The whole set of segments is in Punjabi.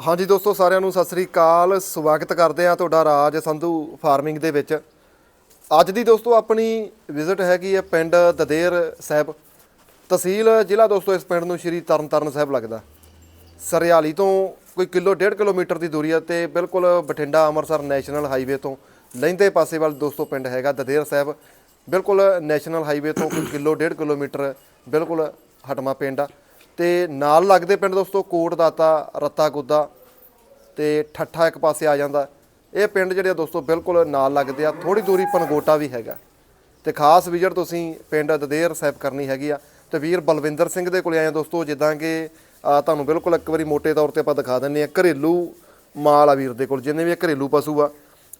ਹਾਂਜੀ ਦੋਸਤੋ, ਸਾਰਿਆਂ ਨੂੰ ਸਤਿ ਸ੍ਰੀ ਅਕਾਲ। ਸਵਾਗਤ ਕਰਦੇ ਆ ਤੁਹਾਡਾ ਰਾਜ ਸੰਧੂ ਫਾਰਮਿੰਗ ਦੇ ਵਿੱਚ। ਅੱਜ ਦੀ ਦੋਸਤੋ, ਆਪਣੀ ਵਿਜ਼ਿਟ ਹੈਗੀ ਹੈ ਪਿੰਡ ਦਦੇਰ ਸਾਹਿਬ। ਤਹਿਸੀਲ ਜ਼ਿਲ੍ਹਾ ਦੋਸਤੋ, ਇਸ ਪਿੰਡ ਨੂੰ ਸ਼੍ਰੀ ਤਰਨਤਾਰਨ ਸਾਹਿਬ ਲੱਗਦਾ। ਸਰਿਆਲੀ ਤੋਂ ਕੋਈ ਕਿਲੋ, ਡੇਢ ਕਿਲੋਮੀਟਰ ਦੀ ਦੂਰੀ ਹੈ ਤੇ ਬਿਲਕੁਲ ਬਠਿੰਡਾ ਅੰਮ੍ਰਿਤਸਰ ਨੈਸ਼ਨਲ ਹਾਈਵੇ ਤੋਂ ਲਹਿੰਦੇ ਪਾਸੇ ਵੱਲ ਦੋਸਤੋ, ਪਿੰਡ ਹੈਗਾ ਦਦੇਰ ਸਾਹਿਬ। ਬਿਲਕੁਲ ਨੈਸ਼ਨਲ ਹਾਈਵੇ ਤੋਂ ਕੋਈ ਕਿਲੋ, ਡੇਢ ਕਿਲੋਮੀਟਰ ਬਿਲਕੁਲ ਹਟਮਾ ਪਿੰਡ ਆ। ਤੇ ਨਾਲ ਲੱਗਦੇ ਪਿੰਡ ਦੋਸਤੋ ਕੋਟ ਦਾਤਾ ਰੱਤਾ ਗੁੱਦਾ ਤੇ ਠੱਠਾ ਇੱਕ ਪਾਸੇ ਆ ਜਾਂਦਾ। ਇਹ ਪਿੰਡ ਜਿਹੜੇ ਆ ਦੋਸਤੋ ਬਿਲਕੁਲ ਨਾਲ ਲੱਗਦੇ ਆ। ਥੋੜੀ ਦੂਰੀ ਪਨਗੋਟਾ ਵੀ ਹੈਗਾ। ਤੇ ਖਾਸ ਵਿਜ਼ਿਟ ਤੁਸੀਂ ਪਿੰਡ ਦਦੇਰ ਸਾਹਿਬ ਕਰਨੀ ਹੈਗੀ ਆ। ਤੇ ਵੀਰ ਬਲਵਿੰਦਰ ਸਿੰਘ ਦੇ ਕੋਲ ਆਏ ਦੋਸਤੋ, ਜਿੱਦਾਂ ਕਿ ਤੁਹਾਨੂੰ ਬਿਲਕੁਲ ਇੱਕ ਵਾਰੀ ਮੋਟੇ ਤੌਰ ਤੇ ਆਪਾਂ ਦਿਖਾ ਦਿੰਨੇ ਆ। ਘਰੇਲੂ ਮਾਲ ਆ ਵੀਰ ਦੇ ਕੋਲ, ਜਿੰਨੇ ਵੀ ਘਰੇਲੂ ਪਸ਼ੂ ਆ।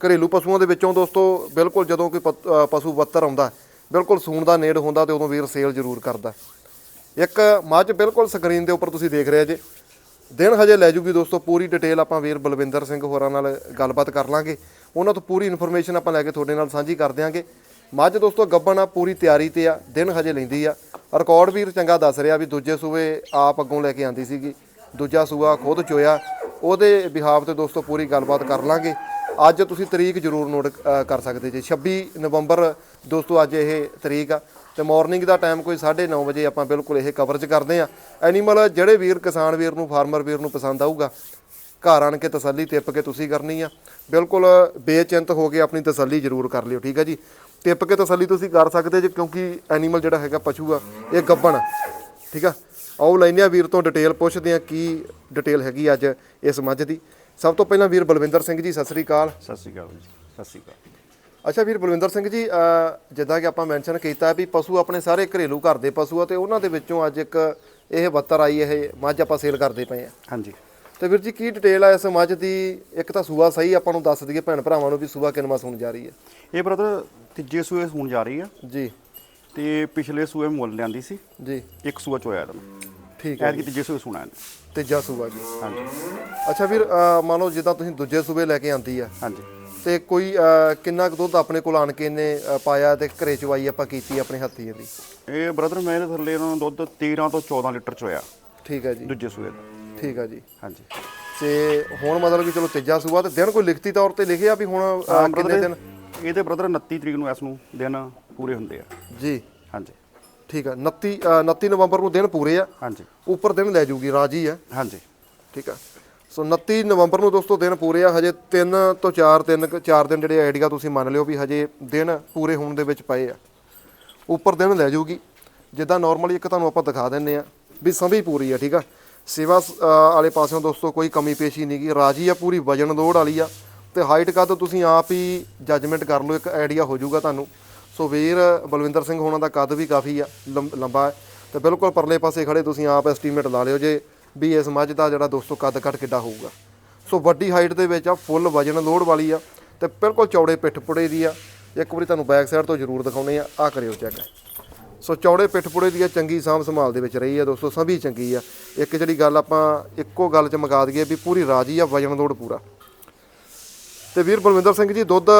ਘਰੇਲੂ ਪਸ਼ੂਆਂ ਦੇ ਵਿੱਚੋਂ ਦੋਸਤੋ ਬਿਲਕੁਲ ਜਦੋਂ ਕੋਈ ਪਸ਼ੂ ਬੱਤਰ ਆਉਂਦਾ, ਬਿਲਕੁਲ ਸੂਣ ਦਾ ਨੇੜ ਹੁੰਦਾ ਤੇ ਉਦੋਂ ਵੀਰ ਸੇਲ ਜ਼ਰੂਰ ਕਰਦਾ। ਇੱਕ ਮੱਝ ਬਿਲਕੁਲ ਸਕਰੀਨ ਦੇ ਉੱਪਰ ਤੁਸੀਂ ਦੇਖ ਰਹੇ ਜੇ। ਦਿਨ ਹਜੇ ਲੈ ਜੂਗੀ ਦੋਸਤੋ, ਪੂਰੀ ਡਿਟੇਲ ਆਪਾਂ ਵੀਰ ਬਲਵਿੰਦਰ ਸਿੰਘ ਹੋਰਾਂ ਨਾਲ ਗੱਲਬਾਤ ਕਰ ਲਾਂਗੇ। ਉਹਨਾਂ ਤੋਂ ਪੂਰੀ ਇਨਫੋਰਮੇਸ਼ਨ ਆਪਾਂ ਲੈ ਕੇ ਤੁਹਾਡੇ ਨਾਲ ਸਾਂਝੀ ਕਰ ਦਿਆਂਗੇ। ਮੱਝ ਦੋਸਤੋ, ਗੱਬਣ ਆ, ਪੂਰੀ ਤਿਆਰੀ ਤੇ ਆ, ਦਿਨ ਹਜੇ ਲੈਂਦੀ ਆ। ਰਿਕਾਰਡ ਵੀਰ ਚੰਗਾ ਦੱਸ ਰਿਹਾ ਵੀ ਦੂਜੇ ਸੂਏ ਆਪ ਅੱਗੋਂ ਲੈ ਕੇ ਆਂਦੀ ਸੀਗੀ। ਦੂਜਾ ਸੂਆ ਖੁਦ ਚੋਇਆ। ਉਹਦੇ ਬਿਹਾਫ ਤੇ ਦੋਸਤੋ, ਪੂਰੀ ਗੱਲਬਾਤ ਕਰ ਲਾਂਗੇ। ਅੱਜ ਤੁਸੀਂ ਤਰੀਕ ਜ਼ਰੂਰ ਨੋਟ ਕਰ ਸਕਦੇ ਜੇ। 26 ਨਵੰਬਰ ਦੋਸਤੋ, ਅੱਜ ਇਹ ਤਰੀਕ ਆ। ਤੇ ਮਾਰਨਿੰਗ ਦਾ ਟਾਈਮ ਕੋਈ 9:30 ਵਜੇ ਆਪਾਂ ਬਿਲਕੁਲ ਇਹ ਕਵਰੇਜ ਕਰਦੇ ਆ ਐਨੀਮਲ ਜਿਹੜੇ ਵੀਰ, ਕਿਸਾਨ ਵੀਰ ਨੂੰ ਫਾਰਮਰ ਵੀਰ ਨੂੰ ਪਸੰਦ ਆਊਗਾ, ਘਰ ਆਣ ਕੇ ਤਸੱਲੀ ਟਿੱਪ ਕੇ ਤੁਸੀਂ ਕਰਨੀ ਆ। ਬਿਲਕੁਲ ਬੇਚਿੰਤ ਹੋ ਕੇ ਆਪਣੀ ਤਸੱਲੀ ਜ਼ਰੂਰ ਕਰ ਲਿਓ, ਠੀਕ ਆ ਜੀ? ਟਿੱਪ ਕੇ ਤਸੱਲੀ ਤੁਸੀਂ ਕਰ ਸਕਦੇ ਜੇ, ਕਿਉਂਕਿ ਐਨੀਮਲ ਜਿਹੜਾ ਹੈਗਾ ਪਸ਼ੂ ਆ, ਇਹ ਗੱਬਣ ਠੀਕ ਆ? ਆਓ ਲੈਨੇ ਆ ਵੀਰ ਤੋਂ ਡਿਟੇਲ ਪੁੱਛਦੇ ਆ ਕੀ ਡਿਟੇਲ ਹੈਗੀ ਅੱਜ ਇਸ ਮੱਝ ਦੀ। ਸਭ ਤੋਂ ਪਹਿਲਾਂ ਵੀਰ ਬਲਵਿੰਦਰ ਸਿੰਘ ਜੀ, ਸਤਿ ਸ੍ਰੀ ਅਕਾਲ। ਸਤਿ ਸ਼੍ਰੀ ਅਕਾਲ ਜੀ, ਸਤਿ ਸ਼੍ਰੀ ਅਕਾਲ। ਅੱਛਾ ਵੀਰ ਬਲਵਿੰਦਰ ਸਿੰਘ ਜੀ ਜਿੱਦਾਂ ਕਿ ਆਪਾਂ ਮੈਂਸ਼ਨ ਕੀਤਾ ਵੀ ਪਸ਼ੂ ਆਪਣੇ ਸਾਰੇ ਘਰੇਲੂ ਘਰ ਦੇ ਪਸ਼ੂ ਆ ਤੇ ਉਹਨਾਂ ਦੇ ਵਿੱਚੋਂ ਅੱਜ ਇੱਕ ਇਹ ਬੱਤਰ ਆਈ ਇਹ ਮੱਝ ਆਪਾਂ ਸੇਲ ਕਰਦੇ ਪਏ ਆ। ਹਾਂਜੀ। ਤੇ ਵੀਰ ਜੀ ਕੀ ਡਿਟੇਲ ਆ ਇਸ ਮੱਝ ਦੀ? ਇੱਕ ਤਾਂ ਸੂਆ ਸਹੀ ਆਪਾਂ ਨੂੰ ਦੱਸ ਦਈਏ ਭੈਣ ਭਰਾਵਾਂ ਨੂੰ ਵੀ ਸੂਆ ਕਿੰਨਵਾ ਸੁਣ ਜਾ ਰਹੀ ਹੈ। ਇਹ ਬ੍ਰਦਰ ਤੀਜੇ ਸੂਏ ਸੂਣ ਜਾ ਰਹੀ ਆ। ਜੀ। ਤੇ ਪਿਛਲੇ ਸੂਏ ਮੁੱਲ ਲਿਆਂਦੀ ਸੀ। ਜੀ। ਇੱਕ ਸੂਆ ਚੋਇਆ ਇਹਦਾ। ਠੀਕ ਹੈ ਐਤਕੀ ਤੀਜੇ ਸੂਏ ਸੁਣਾ ਤੀਜਾ ਸੂਆ ਜੀ। ਹਾਂਜੀ। ਅੱਛਾ ਵੀਰ ਮੰਨ ਲਓ ਜਿੱਦਾਂ ਤੁਸੀਂ ਦੂਜੇ ਸੂਬੇ ਲੈ ਕੇ ਆਂਦੀ ਆ। ਹਾਂਜੀ। ਤੇ ਕੋਈ ਕਿੰਨਾ ਕੁ ਦੁੱਧ ਆਪਣੇ ਕੋਲ ਆਣ ਕੇ ਇਹਨੇ ਪਾਇਆ ਤੇ ਘਰੇ ਚਵਾਈ ਆਪਾਂ ਕੀਤੀ ਆਪਣੇ ਹੱਥੀ ਇਹਦੀ? ਇਹ ਬ੍ਰਦਰ ਮੈਂ ਇਹਦੇ ਥੱਲੇ ਇਹਨਾਂ ਨੂੰ ਦੁੱਧ 13 ਤੋਂ 14 ਲੀਟਰ ਚੋਇਆ। ਠੀਕ ਹੈ ਜੀ। ਦੂਜੇ ਸੂਏ ਦਾ ਠੀਕ ਆ ਜੀ। ਹਾਂਜੀ। ਤੇ ਹੁਣ ਮਤਲਬ ਕਿ ਚਲੋ ਤੀਜਾ ਸੂਆ ਤੇ ਦਿਨ ਕੋਈ ਲਿਖਤੀ ਤੌਰ ਤੇ ਲਿਖਿਆ ਵੀ ਹੁਣ ਹਾਂ, ਕਿੰਨੇ ਦਿਨ? ਇਹਦੇ ਬ੍ਰਦਰ 29 ਤਰੀਕ ਨੂੰ ਇਸ ਨੂੰ ਦਿਨ ਪੂਰੇ ਹੁੰਦੇ ਆ। ਜੀ। ਹਾਂਜੀ। ਠੀਕ ਆ। 29 ਅਹ, 29 ਨਵੰਬਰ ਨੂੰ ਦਿਨ ਪੂਰੇ ਆ। ਹਾਂਜੀ। ਉੱਪਰ ਦਿਨ ਲੈ ਜੂਗੀ ਰਾਜੀ ਆ। ਹਾਂਜੀ। ਠੀਕ ਆ। ਸੋ 29 ਨਵੰਬਰ ਨੂੰ ਦੋਸਤੋ ਦਿਨ ਪੂਰੇ ਆ, ਹਜੇ 3 ਤੋਂ 4 ਦਿਨ 4 ਦਿਨ ਜਿਹੜੇ ਆਈਡੀਆ ਤੁਸੀਂ ਮੰਨ ਲਿਓ ਵੀ ਹਜੇ ਦਿਨ ਪੂਰੇ ਹੋਣ ਦੇ ਵਿੱਚ ਪਏ ਆ। ਉੱਪਰ ਦਿਨ ਲੈ ਜੂਗੀ। ਜਿੱਦਾਂ ਨਾਰਮਲੀ ਇੱਕ ਤੁਹਾਨੂੰ ਆਪਾਂ ਦਿਖਾ ਦਿੰਨੇ ਆ ਵੀ ਸੰਭੀ ਪੂਰੀ ਆ, ਠੀਕ ਆ? ਸੇਵਾ ਵਾਲੇ ਪਾਸਿਓਂ ਦੋਸਤੋ ਕੋਈ ਕਮੀ ਪੇਸ਼ੀ ਨਹੀਂ ਨਹੀਂਗੀ ਰਾਜੀ ਆ ਪੂਰੀ ਵਜਨ ਲੋੜ ਵਾਲੀ ਆ। ਤੇ ਹਾਈਟ ਕੱਦ ਤੁਸੀਂ ਆਪ ਹੀ ਜੱਜਮੈਂਟ ਕਰ ਲਓ, ਇੱਕ ਆਈਡੀਆ ਹੋ ਜਾਊਗਾ ਤੁਹਾਨੂੰ। ਸੋ ਵੀਰ ਬਲਵਿੰਦਰ ਸਿੰਘ ਹੋਣਾ ਦਾ ਕੱਦ ਵੀ ਕਾਫੀ ਆ, ਲੰਬ- ਲੰਬਾ ਹੈ। ਤੇ ਬਿਲਕੁਲ ਪਰਲੇ ਪਾਸੇ ਖੜੇ ਤੁਸੀਂ ਆਪ ਐਸਟੀਮੇਟ ਲਾ ਲਿਓ ਜੇ ਵੀ ਇਸ ਮੱਝ ਦਾ ਜਿਹੜਾ ਦੋਸਤੋ ਕੱਦ ਕੱਟ ਕਿੱਡਾ ਹੋਊਗਾ। ਸੋ ਵੱਡੀ ਹਾਈਟ ਦੇ ਵਿੱਚ ਆ, ਫੁੱਲ ਵਜਨ ਲੋਡ ਵਾਲੀ ਆ ਤੇ ਬਿਲਕੁਲ ਚੌੜੇ ਪਿੱਠ ਪੁੜੇ ਦੀ ਆ। ਇੱਕ ਵਾਰੀ ਤੁਹਾਨੂੰ ਬੈਕ ਸਾਈਡ ਤੋਂ ਜ਼ਰੂਰ ਦਿਖਾਉਣੇ ਆ ਆ ਕਰਿਓ ਚੈੱਕ ਸੋ ਚੌੜੇ ਪਿੱਠ ਪੁੜੇ ਦੀ ਆ, ਚੰਗੀ ਸਾਂਭ ਸੰਭਾਲ ਦੇ ਵਿੱਚ ਰਹੀ ਆ ਦੋਸਤੋ, ਸਭੀ ਚੰਗੀ ਆ। ਇੱਕ ਜਿਹੜੀ ਗੱਲ ਆਪਾਂ ਇੱਕੋ ਗੱਲ 'ਚ ਮੁਕਾ ਦਈਏ ਵੀ ਪੂਰੀ ਰਾਜੀ ਆ ਵਜਨ ਲੋਡ ਪੂਰਾ। ਤੇ ਵੀਰ ਬਲਵਿੰਦਰ ਸਿੰਘ ਜੀ, ਦੁੱਧ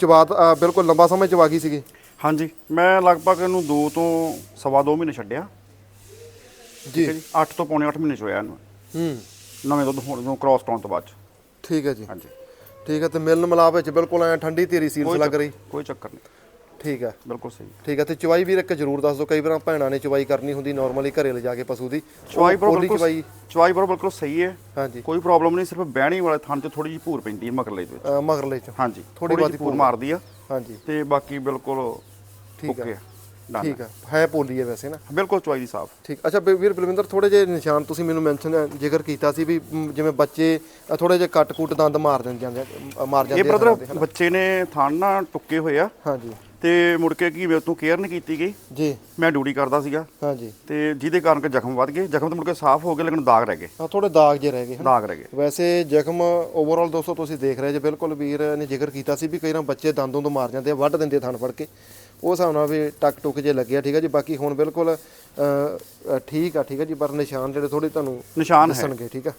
ਚਵਾ ਬਿਲਕੁਲ ਲੰਬਾ ਸਮੇਂ ਚਵਾ ਗਈ ਸੀਗੀ? ਹਾਂਜੀ, ਮੈਂ ਲਗਭਗ ਇਹਨੂੰ 2 ਤੋਂ ਸਵਾ 2 ਮਹੀਨੇ ਛੱਡਿਆ। ਜੀ ਠੀਕ ਹੈ ਜੀ। 8 ਤੋਂ ਪੌਣੇ 8 ਮਹੀਨੇ ਚੋਇਆ ਇਹਨੂੰ। ਹੂੰ। ਨਵੇਂ ਦੁੱਧ ਹੋਣ ਨੂੰ ਕ੍ਰਾਸ ਕਰਾਉਣ ਤੋਂ ਬਾਅਦ 'ਚ। ਠੀਕ ਹੈ ਜੀ। ਹਾਂਜੀ। ਠੀਕ ਹੈ ਤੇ ਮਿਲਨ ਮਲਾਪ ਵਿੱਚ ਬਿਲਕੁਲ ਐ ਠੰਡੀ ਤੇਰੀ ਸੀਲਸ ਲੱਗ ਰਹੀ। ਕੋਈ ਚੱਕਰ ਨਹੀਂ। ਠੀਕ ਹੈ। ਬਿਲਕੁਲ ਸਹੀ। ਠੀਕ ਹੈ ਤੇ ਚਵਾਈ ਵੀਰ ਇੱਕ ਜ਼ਰੂਰ ਦੱਸ ਦਿਓ ਕਈ ਵਾਰ ਭੈਣਾਂ ਨੇ ਚਵਾਈ ਕਰਨੀ ਹੁੰਦੀ ਨਾਰਮਲੀ ਘਰੇ ਲਿਜਾ ਕੇ ਪਸ਼ੂ ਦੀ। ਚਵਾਈ ਬਿਲਕੁਲ ਚਵਾਈ ਚਵਾਈ ਬਰੋ ਬਿਲਕੁਲ ਸਹੀ ਹੈ। ਹਾਂਜੀ। ਕੋਈ ਪ੍ਰੋਬਲਮ ਨਹੀਂ ਸਿਰਫ ਬਹਿਣੀ ਵਾਲੇ ਥਣ 'ਚ ਥੋੜੀ ਜਿਹੀ ਭੂਰ ਪੈਂਦੀ ਹੈ ਮਗਰਲੇ ਦੇ ਵਿੱਚ ਮਗਰਲੇ ਚ। ਹਾਂਜੀ। ਥੋੜੀ ਜਿਹੀ ਭੂਰ ਮਾਰਦੀ ਆ। ਹਾਂਜੀ। ਤੇ ਬਾਕੀ ਬਿਲਕੁਲ ਠੀਕ ਹੈ। ਡਨ ਠੀਕ ਹੈ। ਹੈ ਪੋਲੀ ਹੈ ਵੈਸੇ ਨਾ। ਬਿਲਕੁਲ ਚਵਾਈ ਦੀ ਸਾਫ਼। ਠੀਕ ਅੱਛਾ ਵੀ- ਵੀਰ ਬਲਵਿੰਦਰ ਥੋੜੇ ਜਿਹੇ ਨਿਸ਼ਾਨ ਤੁਸੀਂ ਮੈਨੂੰ ਮੈਂਸ਼ਨ ਜ਼ਿਕਰ ਕੀਤਾ ਸੀ ਵੀ ਮ, ਜਿਵੇਂ ਬੱਚੇ ਥੋੜੇ ਜਿਹੇ ਕੱਟ ਕੁੱਟ ਦੰਦ ਮਾਰ ਦਿੰਦੇ ਜਾਂਦੇ ਮਾਰ ਜਾਂਦੇ ਇਹ ਆ ਬ੍ਰਦਰ ਥਣਾਂ ਦੇ, ਹਨਾ? ਬੱਚੇ ਨੇ ਥਣ ਨਾ ਟੁੱਕੇ ਹੋਏ ਆ। ਹਾਂਜੀ। ਤੇ ਮੁੜ ਕੇ ਕੀ ਮੇਰੇ ਤੋਂ ਕੇਅਰ ਨਹੀਂ ਕੀਤੀ ਗਈ। ਜੀ। ਮੈਂ ਡਿਊਟੀ ਕਰਦਾ ਸੀਗਾ। ਹਾਂਜੀ। ਤੇ ਜਿਹਦੇ ਕਾਰਨ ਕਿ ਜ਼ਖਮ ਵੱਧ ਗਏ। ਜ਼ਖਮ ਤਾਂ ਮੁੜ ਕੇ ਸਾਫ਼ ਹੋ ਗਏ ਲੇਕਿਨ ਦਾਗ ਰਹਿ ਗਏ। ਆ ਥੋੜੇ ਦਾਗ ਜੇ ਰਹਿ ਗਏ ਹਨਾ? ਦਾਗ ਰਹਿ ਗਏ। ਵੈਸੇ ਜ਼ਖਮ ਓਵਰਆਲ ਦੋਸਤੋ ਤੁਸੀਂ ਦੇਖ ਰਹੇ ਜੇ ਬਿਲਕੁਲ ਵੀਰ ਨੇ ਜ਼ਿਕਰ ਕੀਤਾ ਸੀ ਵੀ ਕਈ ਵਾਰ ਬੱਚੇ ਦੰਦੋਂ ਤੋਂ ਮਾਰ ਜਾਂਦੇ ਆ ਵੱਢ ਦਿੰਦੇ ਆ ਥਣ ਫੜ ਕੇ। ਉਹ ਹਿਸਾਬ ਨਾਲ ਵੀ ਟਕ ਟੁਕ ਜੇ ਲੱਗਿਆ ਠੀਕ ਹੈ ਜੀ। ਬਾਕੀ ਹੁਣ ਬਿਲਕੁਲ ਠੀਕ ਆ ਠੀਕ ਹੈ ਜੀ ਪਰ ਨਿਸ਼ਾਨ ਜਿਹੜੇ ਥੋੜੇ ਤੁਹਾਨੂੰ ਨਿਸ਼ਾਨ ਦੱਸਣਗੇ ਠੀਕ ਆ।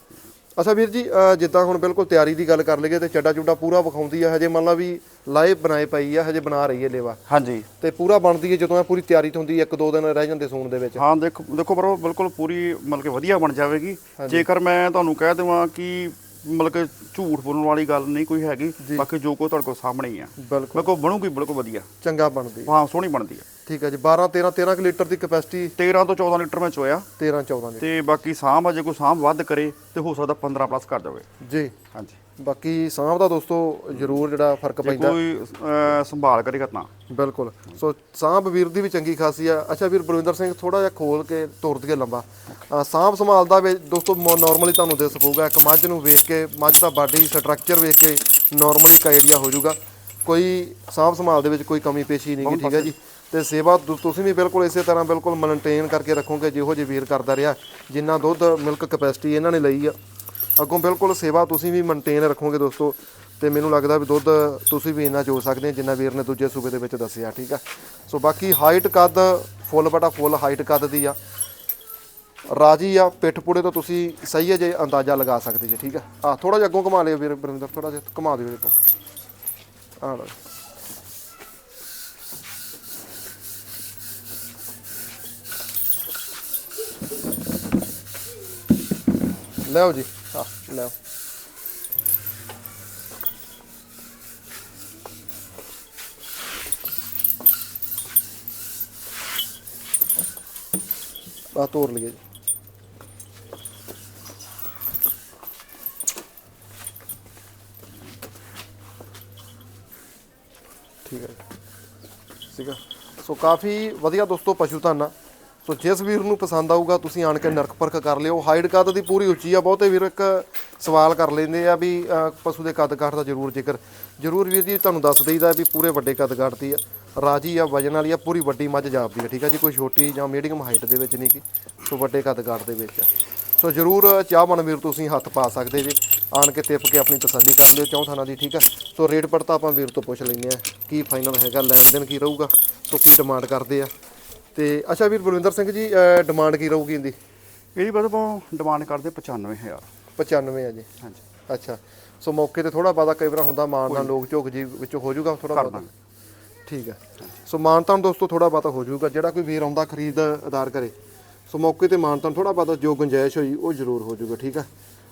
ਅੱਛਾ ਵੀਰ ਜੀ ਜਿੱਦਾਂ ਹੁਣ ਬਿਲਕੁਲ ਤਿਆਰੀ ਦੀ ਗੱਲ ਕਰ ਲਈਏ ਤੇ ਚੱਡਾ ਚੁੱਡਾ ਪੂਰਾ ਵਿਖਾਉਂਦੀ ਆ ਹਜੇ ਮੰਨ ਲਾ ਵੀ ਲਾਏ ਬਣਾਏ ਪਈ ਆ ਹਜੇ ਬਣਾ ਰਹੀ ਹੈ ਲੇਵਾ। ਹਾਂਜੀ। ਤੇ ਪੂਰਾ ਬਣਦੀ ਹੈ ਜਦੋਂ ਇਹ ਪੂਰੀ ਤਿਆਰੀ ਤੋਂ ਹੁੰਦੀ ਹੈ ਇੱਕ ਦੋ ਦਿਨ ਰਹਿ ਜਾਂਦੇ ਸੂਣ ਦੇ ਵਿੱਚ। ਹਾਂ ਦੇਖੋ ਦੇਖੋ ਪਰ ਉਹ ਬਿਲਕੁਲ ਪੂਰੀ ਮਤਲਬ ਕਿ ਵਧੀਆ ਬਣ ਜਾਵੇਗੀ। ਜੇਕਰ ਮੈਂ ਤੁਹਾਨੂੰ ਕਹਿ ਦੇਵਾਂ ਕਿ ਮਤਲਬ ਕਿ ਝੂਠ ਬੋਲਣ ਵਾਲੀ ਗੱਲ ਨਹੀਂ ਕੋਈ ਹੈਗੀ ਬਾਕੀ ਜੋ ਕੋ ਤੁਹਾਡੇ ਕੋਲ ਸਾਹਮਣੇ ਹੀ ਆ। ਬਿਲਕੁਲ। ਮੇਰੇ ਕੋਲ ਬਣੂਗੀ ਬਿਲਕੁਲ ਵਧੀਆ। ਚੰਗਾ ਬਣਦੀ। ਹਾਂ ਸੋਹਣੀ ਬਣਦੀ ਆ। ਠੀਕ ਹੈ ਜੀ 12 13 13 ਕੁ ਲੀਟਰ ਦੀ ਕਪੈਸਿਟੀ? 13 ਤੋਂ 14 ਲੀਟਰ ਮੈਂ ਚੋਇਆ। 13 14 ਦੀ ਤੇ ਬਾਕੀ ਸਾਂਭ ਆ ਜੇ ਕੋਈ ਸਾਂਭ ਵੱਧ ਕਰੇ ਤੇ ਹੋ ਸਕਦਾ 15 ਪਲੱਸ ਕਰ ਜਾਵੇ। ਜੀ। ਹਾਂਜੀ। ਬਾਕੀ ਸਾਂਭ ਦਾ ਦੋਸਤੋ ਜ਼ਰੂਰ ਜਿਹੜਾ ਫ਼ਰਕ ਜੇ ਪੈਂਦਾ। ਕੋਈ ਅਹ, ਸੰਭਾਲ ਕਰੇਗਾ ਤਾਂ ਬਿਲਕੁਲ। ਸੋ ਸਾਂਭ ਵੀਰ ਦੀ ਵੀ ਚੰਗੀ ਖਾਸੀ ਆ। ਅੱਛਾ ਵੀਰ ਬਲਵਿੰਦਰ ਸਿੰਘ ਥੋੜਾ ਜਿਹਾ ਖੋਲ ਕੇ ਤੁਰ ਦਈਏ ਲੰਬਾ। ਅ, ਸਾਂਭ ਸੰਭਾਲ ਦਾ ਵੀ ਦੋਸਤੋ ਨਾਰਮਲੀ ਤੁਹਾਨੂੰ ਦਿਸ ਪਊਗਾ। ਇੱਕ ਮੱਝ ਨੂੰ ਵੇਖ ਕੇ ਮੱਝ ਦਾ ਬਾਡੀ ਸਟਰਕਚਰ ਵੇਖ ਕੇ ਨਾਰਮਲੀ ਇੱਕ ਆਈਡੀਆ ਹੋ ਜਾਊਗਾ। ਕੋਈ ਸਾਂਭ ਸੰਭਾਲ ਦੇ ਵਿੱਚ ਕੋਈ ਕਮੀ ਪੇਸ਼ੀ ਨਹੀਂ ਗੀ ਠੀਕ ਹੈ ਜੀ? ਤੇ ਸੇਵਾ ਤੁ- ਤੁਸੀਂ ਵੀ ਬਿਲਕੁਲ ਇਸੇ ਤਰ੍ਹਾਂ ਬਿਲਕੁਲ ਮੇਨਟੇਨ ਕਰਕੇ ਰੱਖੋਗੇ ਜਿਹੋ ਜਿਹੇ ਵੀਰ ਕਰਦਾ ਰਿਹਾ ਜਿੰਨਾ ਦੁੱਧ ਮਿਲਕ ਕਪੈਸਿਟੀ ਇਹਨਾਂ ਨੇ ਲਈ ਆ। ਅੱਗੋਂ ਬਿਲਕੁਲ ਸੇਵਾ ਤੁਸੀਂ ਵੀ ਮੇਨਟੇਨ ਰੱਖੋਗੇ ਦੋਸਤੋ, ਤੇ ਮੈਨੂੰ ਲੱਗਦਾ ਵੀ ਦੁੱਧ ਤੁਸੀਂ ਵੀ ਇੰਨਾ ਚੋ ਸਕਦੇ ਆ ਜਿੰਨਾ ਵੀਰ ਨੇ ਦੂਜੇ ਸੂਬੇ ਦੇ ਵਿੱਚ ਦੱਸਿਆ, ਠੀਕ ਆ? ਸੋ ਬਾਕੀ ਹਾਈਟ ਕੱਦ ਫੁੱਲ ਬਟਾ ਫੁੱਲ ਹਾਈਟ ਕੱਦ ਦੀ ਆ। ਰਾਜੀ ਆ, ਪਿੱਠ ਪੁੜੇ ਤੋਂ ਤੁਸੀਂ ਸਹੀ ਹੈ ਜੇ ਅੰਦਾਜ਼ਾ ਲਗਾ ਸਕਦੇ ਜੇ, ਠੀਕ ਆ? ਆ ਥੋੜਾ ਜਿਹਾ ਅੱਗੋਂ ਘੁਮਾ ਲਿਓ ਵੀਰ ਬਰਿੰਦਰ ਥੋੜਾ ਜਿਹਾ ਘੁਮਾ ਦਿਓ ਇਹ ਤੋਂ। ਆ ਲਓ। ਲਓ ਜੀ। ਲਓ ਆ ਤੋੜ ਲਈਏ ਜੀ। ਠੀਕ ਹੈ ਠੀਕ ਹੈ। ਸੋ ਕਾਫੀ ਵਧੀਆ ਦੋਸਤੋ ਪਸ਼ੂ ਧਨ। ਆ ਸੋ ਜਿਸ ਵੀਰ ਨੂੰ ਪਸੰਦ ਆਊਗਾ, ਤੁਸੀਂ ਆਣ ਕੇ ਨਰਕ ਪਰਖ ਕਰ ਲਿਓ। ਹਾਈਟ ਕੱਦ ਦੀ ਪੂਰੀ ਉੱਚੀ ਆ, ਬਹੁਤੇ ਵੀਰ ਇੱਕ ਸਵਾਲ ਕਰ ਲੈਂਦੇ ਆ ਵੀ ਪਸ਼ੂ ਦੇ ਕੱਦ ਕਾਠ ਦਾ ਜ਼ਰੂਰ ਜ਼ਿਕਰ। ਜ਼ਰੂਰ ਵੀਰ ਜੀ, ਤੁਹਾਨੂੰ ਦੱਸ ਦਈਦਾ ਵੀ ਪੂਰੇ ਵੱਡੇ ਕੱਦ ਕਾਠ ਦੀ ਆ। ਰਾਜੀ ਆ, ਵਜਨ ਵਾਲੀ ਆ, ਪੂਰੀ ਵੱਡੀ ਮੱਝ ਜਾਪਦੀ ਆ, ਠੀਕ ਆ ਜੀ? ਕੋਈ ਛੋਟੀ ਜਾਂ ਮੀਡੀਅਮ ਹਾਈਟ ਦੇ ਵਿੱਚ ਨਹੀਂ ਕਿ ਸੋ ਵੱਡੇ ਕੱਦ ਕਾਠ ਦੇ ਵਿੱਚ ਆ। ਸੋ ਜ਼ਰੂਰ ਚਾਹਮਨ ਵੀਰ, ਤੁਸੀਂ ਹੱਥ ਪਾ ਸਕਦੇ ਜੀ। ਆਣ ਕੇ ਤਿਪ ਕੇ ਆਪਣੀ ਤਸੱਲੀ ਕਰ ਲਿਓ ਚੌਂ ਥਾਣਾ ਦੀ, ਠੀਕ ਆ? ਸੋ ਰੇਟ ਪੜਤਾ ਆਪਾਂ ਵੀਰ ਤੋਂ ਪੁੱਛ ਲੈਂਦੇ ਆ, ਕੀ ਫਾਈਨਲ ਹੈਗਾ, ਲੈਣ ਦੇਣ ਕੀ ਰਹੂਗਾ, ਸੋ ਕੀ ਡਿਮਾਂਡ ਕਰਦੇ ਆ। ਤੇ ਅੱਛਾ ਵੀਰ, ਬਲਵਿੰਦਰ ਸਿੰਘ ਜੀ ਡਿਮਾਂਡ ਕੀ ਰਹੂਗੀ ਇਹਦੀ? ਇਹਦੀ ਬਸ ਆਪਾਂ ਡਿਮਾਂਡ ਕਰਦੇ 95000 95 ਆ ਜੀ। ਹਾਂਜੀ। ਅੱਛਾ। ਸੋ ਮੌਕੇ ਤੇ ਥੋੜਾ ਬਾਦਾ ਕਈ ਵਾਰ ਹੁੰਦਾ ਮਾਨ ਨਾਲ ਲੋਕ ਝੋਕ ਜੀ ਵਿੱਚੋਂ ਹੋ ਜਾਊਗਾ ਥੋੜਾ ਦਾਂਗੇ। ਠੀਕ ਹੈ। ਸੋ ਮਾਨਤਾਨ ਦੋਸਤੋ ਥੋੜਾ ਬਾਤਾ ਹੋ ਜਾਊਗਾ ਜਿਹੜਾ ਕੋਈ ਵੀਰ ਆਉਂਦਾ ਖਰੀਦ ਅਦਾਰ ਕਰੇ। ਸੋ ਮੌਕੇ ਤੇ ਮਾਨਤਾਨ ਥੋੜਾ ਬਾਤਾ ਜੋ ਗੁੰਜਾਇਸ਼ ਹੋਈ ਉਹ ਜ਼ਰੂਰ ਹੋ ਜਾਊਗਾ ਠੀਕ ਹੈ।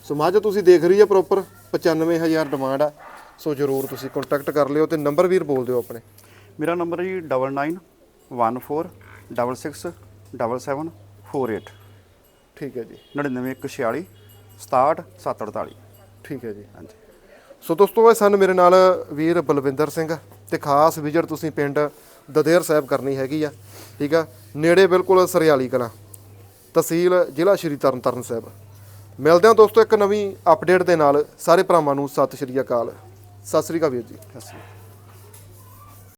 ਸੋ ਮੱਝ ਤੁਸੀਂ ਦੇਖ ਰਹੀ ਹੈ ਪ੍ਰੋਪਰ 95000 ਡਿਮਾਂਡ ਆ। ਸੋ ਜ਼ਰੂਰ ਤੁਸੀਂ ਕੰਟੈਕਟ ਕਰ ਲਿਓ ਤੇ ਨੰਬਰ ਵੀਰ ਬੋਲ ਦਿਓ ਆਪਣੇ। ਮੇਰਾ ਨੰਬਰ ਹੈ ਜੀ 9914667748 ਠੀਕ ਹੈ ਜੀ। 99146 67748 ਠੀਕ ਹੈ ਜੀ। ਹਾਂਜੀ ਸੋ ਦੋਸਤੋ ਇਹ ਸਨ ਮੇਰੇ ਨਾਲ ਵੀਰ ਬਲਵਿੰਦਰ ਸਿੰਘ ਤੇ ਖਾਸ ਵਿਜ਼ਿਟ ਤੁਸੀਂ ਪਿੰਡ ਦਦੇਰ ਸਾਹਿਬ ਕਰਨੀ ਹੈਗੀ ਆ ਠੀਕ ਆ? ਨੇੜੇ ਬਿਲਕੁਲ ਸਰਿਆਲੀ ਕਲਾਂ ਤਹਿਸੀਲ ਜ਼ਿਲ੍ਹਾ ਸ਼੍ਰੀ ਤਰਨਤਾਰਨ ਸਾਹਿਬ। ਮਿਲਦੇ ਹਾਂ ਦੋਸਤੋ ਇੱਕ ਨਵੀਂ ਅਪਡੇਟ ਦੇ ਨਾਲ। ਸਾਰੇ ਭਰਾਵਾਂ ਨੂੰ ਸਤਿ ਸ਼੍ਰੀ ਅਕਾਲ। ਸਤਿ ਸ਼੍ਰੀ ਅਕਾਲ ਵੀਰ ਜੀ। ਸਤਿ ਸ਼੍ਰੀ ਅਕਾਲ।